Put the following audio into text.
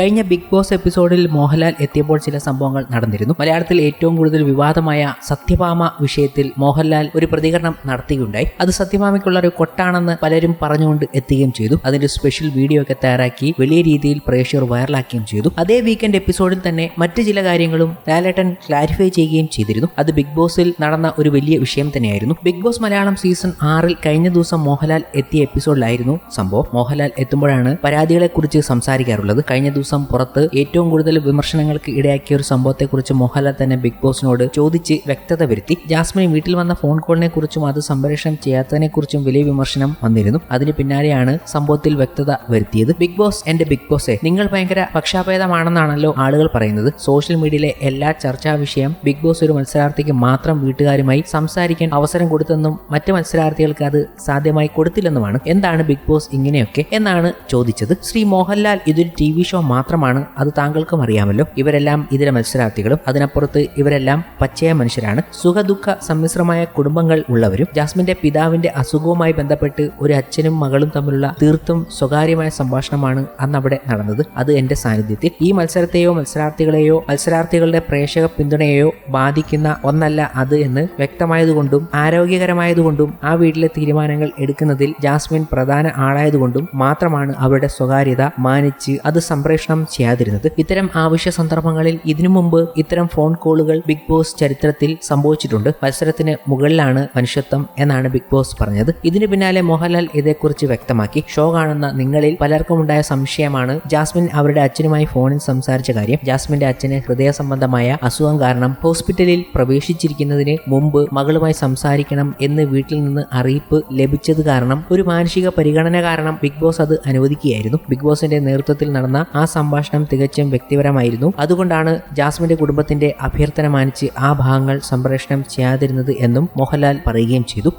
കഴിഞ്ഞ big boss എപ്പിസോഡിൽ മോഹൻലാൽ എത്തിയപ്പോൾ ചില സംഭവങ്ങൾ നടന്നിരുന്നു. മലയാളത്തിൽ ഏറ്റവും കൂടുതൽ വിവാദമായ സത്യഭാമ വിഷയത്തിൽ മോഹൻലാൽ ഒരു പ്രതികരണം നടത്തുകയുണ്ടായി അത് സത്യഭാമയ്ക്കുള്ള ഒരു കൊട്ടാണെന്ന് പലരും പറഞ്ഞുകൊണ്ട് എത്തുകയും ചെയ്തു. അതിന്റെ സ്പെഷ്യൽ വീഡിയോ ഒക്കെ തയ്യാറാക്കി വലിയ രീതിയിൽ പ്രേക്ഷകർ വൈറലാക്കുകയും ചെയ്തു. അതേ വീക്കെൻഡ് എപ്പിസോഡിൽ തന്നെ മറ്റു ചില കാര്യങ്ങളും ലാലേട്ടൻ ക്ലാരിഫൈ ചെയ്യുകയും ചെയ്തിരുന്നു. അത് ബിഗ് ബോസിൽ നടന്ന ഒരു വലിയ വിഷയം തന്നെയായിരുന്നു. ബിഗ് ബോസ് മലയാളം സീസൺ ആറിൽ കഴിഞ്ഞ ദിവസം മോഹൻലാൽ എത്തിയ എപ്പിസോഡിലായിരുന്നു സംഭവം. മോഹൻലാൽ എത്തുമ്പോഴാണ് പരാതികളെ കുറിച്ച് സംസാരിക്കാറുള്ളത്. കഴിഞ്ഞ ദിവസം പുറത്ത് ഏറ്റവും കൂടുതൽ വിമർശനങ്ങൾക്ക് ഇടയാക്കിയ ഒരു സംഭവത്തെക്കുറിച്ച് മോഹൻലാൽ തന്നെ ബിഗ് ബോസിനോട് ചോദിച്ച് വ്യക്തത വരുത്തി. ജാസ്മിൻ വീട്ടിൽ വന്ന ഫോൺ കോളിനെ കുറിച്ചും അത് സംപ്രേഷണം ചെയ്യാത്തതിനെ കുറിച്ചും വലിയ വിമർശനം വന്നിരുന്നു. അതിന് പിന്നാലെയാണ് സംഭവത്തിൽ വ്യക്തത വരുത്തിയത്. ബിഗ് ബോസ് എന്റെ ബിഗ് ബോസെ നിങ്ങൾ ഭയങ്കര പക്ഷാഭേദമാണെന്നാണല്ലോ ആളുകൾ പറയുന്നത്. സോഷ്യൽ മീഡിയയിലെ എല്ലാ ചർച്ചാ വിഷയം ബിഗ് ബോസ് ഒരു മത്സരാർത്ഥിക്ക് മാത്രം വീട്ടുകാരുമായി സംസാരിക്കാൻ അവസരം കൊടുത്തെന്നും മറ്റ് മത്സരാർത്ഥികൾക്ക് അത് സാധ്യമായി കൊടുത്തില്ലെന്നുമാണ്. എന്താണ് ബിഗ് ബോസ് ഇങ്ങനെയൊക്കെ? എന്നാണ് ചോദിച്ചത്. ശ്രീ മോഹൻലാൽ ഇതൊരു ടി വി ഷോ മാത്രമാണ് അത് താങ്കൾക്കും അറിയാമല്ലോ. ഇവരെല്ലാം ഇതിലെ മത്സരാർത്ഥികളും. അതിനപ്പുറത്ത് ഇവരെല്ലാം പച്ചയ മനുഷ്യരാണ്. സുഖദുഃഖ സമ്മിശ്രമായ കുടുംബങ്ങൾ ഉള്ളവരും ജാസ്മിന്റെ പിതാവിന്റെ അസുഖവുമായി ബന്ധപ്പെട്ട് ഒരു അച്ഛനും മകളും തമ്മിലുള്ള തീർത്തും സ്വകാര്യമായ സംഭാഷണമാണ് അന്ന് അവിടെ നടന്നത്. അത് എന്റെ സാന്നിധ്യത്തിൽ. ഈ മത്സരത്തെയോ മത്സരാർത്ഥികളെയോ മത്സരാർത്ഥികളുടെ പ്രേക്ഷക പിന്തുണയെയോ ബാധിക്കുന്ന ഒന്നല്ല അത് എന്ന് വ്യക്തമായതുകൊണ്ടും ആരോഗ്യകരമായതുകൊണ്ടും ആ വീട്ടിലെ തീരുമാനങ്ങൾ എടുക്കുന്നതിൽ ജാസ്മിൻ പ്രധാന ആളായതുകൊണ്ടും മാത്രമാണ് അവരുടെ സ്വകാര്യത മാനിച്ച് അത് സംപ്രേഷണം ചെയ്യാതിരുന്നത്. ഇത്തരം ആവശ്യ സന്ദർഭങ്ങളിൽ ഇതിനു മുമ്പ് ഇത്തരം ഫോൺ കോളുകൾ ബിഗ് ബോസ് ചരിത്രത്തിൽ സംഭവിച്ചിട്ടുണ്ട്. മത്സരത്തിന് മുകളിലാണ് മനുഷ്യത്വം എന്നാണ് ബിഗ് ബോസ് പറഞ്ഞത്. ഇതിനു പിന്നാലെ മോഹൻലാൽ ഇതേക്കുറിച്ച് വ്യക്തമാക്കി. ഷോ കാണുന്ന നിങ്ങളിൽ പലർക്കും ഉണ്ടായ സംശയമാണ് ജാസ്മിൻ അവരുടെ അച്ഛനുമായി ഫോണിൽ സംസാരിച്ച കാര്യം. ജാസ്മിന്റെ അച്ഛന് ഹൃദയ സംബന്ധമായ അസുഖം കാരണം ഹോസ്പിറ്റലിൽ പ്രവേശിച്ചിരിക്കുന്നതിന് മുമ്പ് മകളുമായി സംസാരിക്കണം എന്ന് വീട്ടിൽ നിന്ന് അറിയിപ്പ് ലഭിച്ചത് കാരണം ഒരു മാനസിക പരിഗണന കാരണം ബിഗ് ബോസ് അത് അനുവദിക്കുകയായിരുന്നു. ബിഗ് ബോസിന്റെ നേതൃത്വത്തിൽ നടന്ന ആ സംഭാഷണം തികച്ചും വ്യക്തിപരമായിരുന്നു. അതുകൊണ്ടാണ് ജാസ്മിന്റെ കുടുംബത്തിന്റെ അഭ്യർത്ഥന മാനിച്ച് ആ ഭാഗങ്ങൾ സംപ്രേഷണം ചെയ്യാതിരുന്നത് എന്നും മോഹൻലാൽ പറയുകയും ചെയ്തു.